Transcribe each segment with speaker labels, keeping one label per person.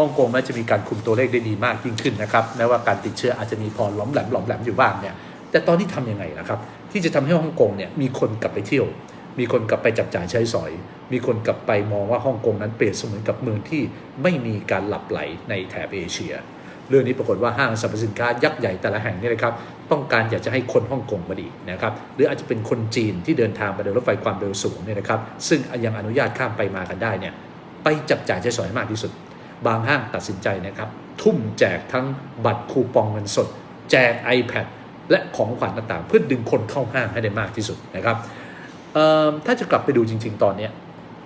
Speaker 1: ฮ่องกงแม้จะมีการคุมตัวเลขได้ดีมากยิ่งขึ้นนะครับแม้ว่าการติดเชื้ออาจจะมีพอล้อมแหลมหลอมแหลมอยู่บ้างเนี่ยแต่ตอนนี้ทำยังไงนะครับ ที่จะทำให้ฮ่องกงเนี่ยมีคนกลับไปเที่ยว มีคนกลับไปจับจ่ายใช้สอย มีคนกลับไปมองว่าฮ่องกงนั้นเปรียบเสมือนกับเมืองที่ไม่มีการหลับไหลในแถบเอเชีย เรื่องนี้ปรากฏว่าห้างสรรพสินค้ายักษ์ใหญ่แต่ละแห่งนี่นะครับต้องการอยากจะให้คนฮ่องกงมาดีนะครับหรืออาจจะเป็นคนจีนที่เดินทางไปโดยรถไฟความเร็วสูงเนี่ยนะครับซึ่งยังอนุญาตข้ามไปมากันได้เนี่ยไปจับจ่ายใช้สอยมากที่สุด บางห้างตัดสินใจนะครับ ทุ่มแจกทั้งบัตรคูปองเงินสด แจก iPad และของขวัญต่างๆ เพื่อดึงคนเข้าห้างให้ได้มากที่สุดนะครับถ้าจะกลับไปดูจริง ๆ ตอนนี้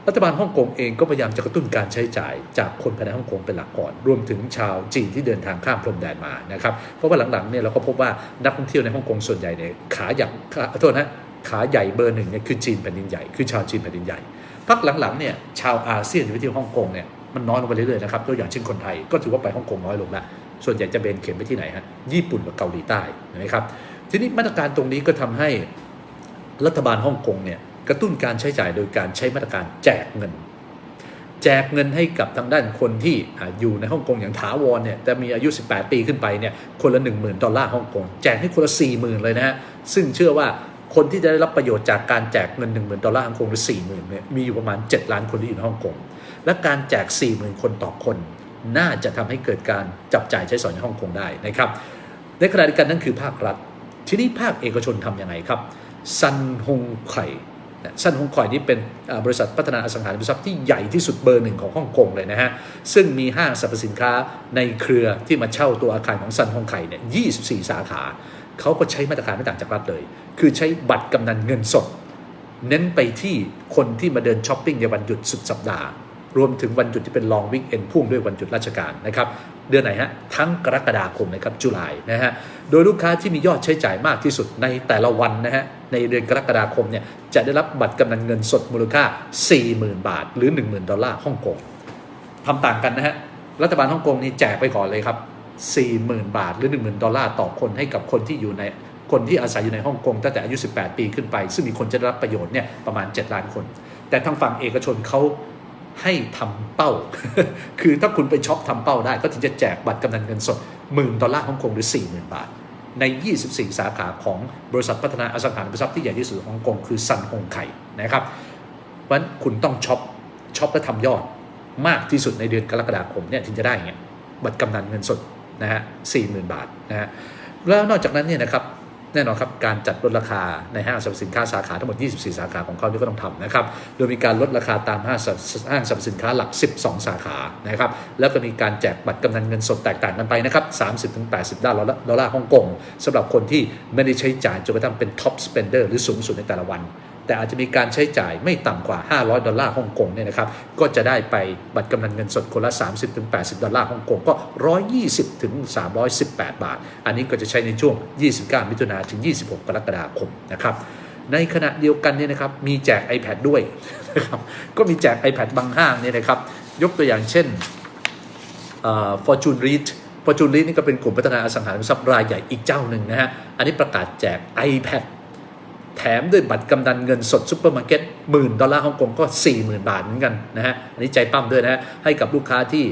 Speaker 1: รัฐบาลฮ่องกงเองก็พยายามจะกระตุ้นการใช้จ่ายจากคนภายในฮ่องกงเป็นหลักก่อน รวมถึงชาวจีนที่เดินทางข้ามพรมแดนมานะครับ เพราะว่าหลังๆเนี่ยเราก็พบว่านักท่องเที่ยวในฮ่องกงส่วนใหญ่เนี่ยขาใหญ่ขาโทษนะขาใหญ่เบอร์หนึ่งเนี่ยคือจีนแผ่นดินใหญ่ คือชาวจีนแผ่นดินใหญ่พักหลังๆเนี่ยชาวอาเซียนที่ไปเที่ยวฮ่องกงเนี่ย มันน้อยลงไปเรื่อยๆนะครับตัวอย่างเช่นคนไทยก็ถือว่าไปฮ่องกงน้อยลงละส่วนใหญ่จะเบนเข็มไปที่ไหนฮะญี่ปุ่นกับเกาหลีใต้นะครับทีนี้มาตรการตรงนี้ก็ทำให้รัฐบาลฮ่องกงเนี่ยกระตุ้นการใช้จ่ายโดยการใช้มาตรการแจกเงิน แจกเงินให้กับทางด้านคนที่อ่าอยู่ในฮ่องกงอย่างถาวรเนี่ยแต่มีอายุ 18 ปีขึ้นไปเนี่ยคนละ 1 0,000 ดอลลาร์ฮ่องกงแจกให้คนละ 40,000 เลยนะฮะซึ่งเชื่อว่าคนที่จะได้รับประโยชน์จากการแจกเงิน 10,000 ดอลลาร์ฮ่องกงหรือ 40,000 เนี่ยมีอยู่ประมาณ 7 ล้านคนที่อยู่ในฮ่องกง และการแจก 40,000 คนต่อคน น่าจะทำให้เกิดการจับจ่ายใช้สอยในฮ่องกงได้นะครับ ในขณะเดียวกันนั่นคือภาครัฐ ทีนี้ภาคเอกชนทำยังไงครับซันฮงไข่ซันฮงไข่นี่เป็นบริษัทพัฒนาอสังหาริมทรัพย์ที่ใหญ่ที่สุดเบอร์หนึ่งของฮ่องกงเลยนะฮะ ซึ่งมีห้างสรรพสินค้าในเครือที่มาเช่าตัวอาคารของซันฮงไข่เนี่ย 24 สาขา เขาก็ใช้มาตรการไม่ต่างจากรัฐเลย คือใช้บัตรกำนันเงินสด เน้นไปที่คนที่มาเดินช้อปปิ้งในวันหยุดสุดสัปดาห์ รวมถึงวันหยุดที่เป็นลองวิกเอนพุ่งด้วยวันหยุดราชการนะครับเดือนไหนฮะทั้งกรกฎาคมนะครับจุลายนะฮะโดยลูกค้าที่มียอดใช้จ่ายมากที่สุดในแต่ละวันนะฮะในเดือนกรกฎาคมเนี่ยจะได้รับบัตรกำนันเงินสดมูลค่า 40,000 บาท หรือ 10,000 ดอลลาร์ฮ่องกงทำต่างกันนะฮะรัฐบาลฮ่องกงนี่แจกไปก่อนเลยครับ40,000 บาท หรือ 10,000 ดอลลาร์ต่อคนให้กับคนที่อยู่ในคนที่อาศัยอยู่ในฮ่องกงตั้งแต่อายุ 18 ปีขึ้นไป ซึ่งมีคนจะได้รับประโยชน์เนี่ยประมาณ 7 ล้านคน แต่ทางฝั่งเอกชนเขา ให้ทำเป้า คือถ้าคุณไปช็อปทำเป้าได้ ก็ถึงจะแจกบัตรกำนันเงินสดหมื่นดอลลาร์ฮ่องกงหรือ 40,000 บาท ใน 24 สาขาของบริษัทพัฒนาอสังหาริมทรัพย์ที่ใหญ่ที่สุดของฮ่องกงคือซันฮงไข่นะครับเพราะฉะนั้นคุณต้องช็อปช็อปและทำยอดมากที่สุดในเดือนกรกฎาคมเนี่ยถึงจะได้เงี้ยบัตรกำนันเงินสดนะฮะ40,000บาทนะฮะแล้วนอกจากนั้นเนี่ยนะครับ แน่นอนครับการจัดลดราคาในห้างสรรพสินค้าสาขาทั้งหมด 24 สาขาของเขานี่ก็ต้องทำนะครับ โดยมีการลดราคาตามห้างสรรพห้างสรรพสินค้าหลัก 12 สาขานะครับ แล้วก็มีการแจกบัตรกำนันเงินสดแตกต่างกันไปนะครับ 30-80ดอลลาร์ดอลลาร์ฮ่องกงสำหรับคนที่ไม่ได้ใช้จ่ายจนกระทั่งเป็นท็อปสเปนเดอร์หรือสูงสุดในแต่ละวัน แต่อาจจะมีการใช้จ่ายไม่ต่ำกว่า 500 ดอลลาร์ฮ่องกงเนี่ยนะครับก็จะได้ไปบัตรกำนันเงินสดคนละ 30-80 ดอลลาร์ฮ่องกงก็ 120-318 บาท อันนี้ก็จะใช้ในช่วง 29 มิถุนาถึง 26 กรกฎาคมนะครับในขณะเดียวกันเนี่ยนะครับมีแจก iPad ด้วยนะครับก็มีแจก iPad บางห้างเนี่ยนะครับยกตัวอย่างเช่นฟอร์จูนรีดฟอร์จูนรีดนี่ก็เป็นกลุ่มพัฒนาอสังหาริมทรัพย์รายใหญ่อีกเจ้าหนึ่งนะฮะอันนี้ประกาศแจก iPad แถมด้วยบัตรกำนันเงินสดซุปเปอร์มาร์เก็ตหมื่นดอลลาร์ฮ่องกงก็ 40,000 บาทเหมือนกันนะฮะ อันนี้ใจปั้มด้วยนะฮะ ให้กับลูกค้าที่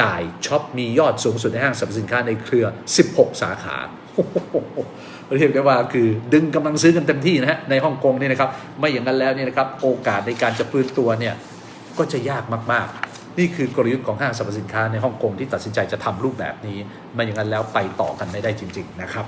Speaker 1: จ่ายช็อปมียอดสูงสุดในห้างสรรพสินค้าในเครือ 16 สาขาเรียกได้ว่าคือดึงกำลังซื้อกันเต็มที่นะฮะในฮ่องกงนี่นะครับ ไม่อย่างนั้นแล้วเนี่ยนะครับโอกาสในการจะฟื้นตัวเนี่ยก็จะยากมากๆ นี่คือกลยุทธ์ของห้างสรรพสินค้าในฮ่องกงที่ตัดสินใจจะทำรูปแบบนี้ ไม่อย่างนั้นแล้วไปต่อกันไม่ได้จริง ๆ นะครับ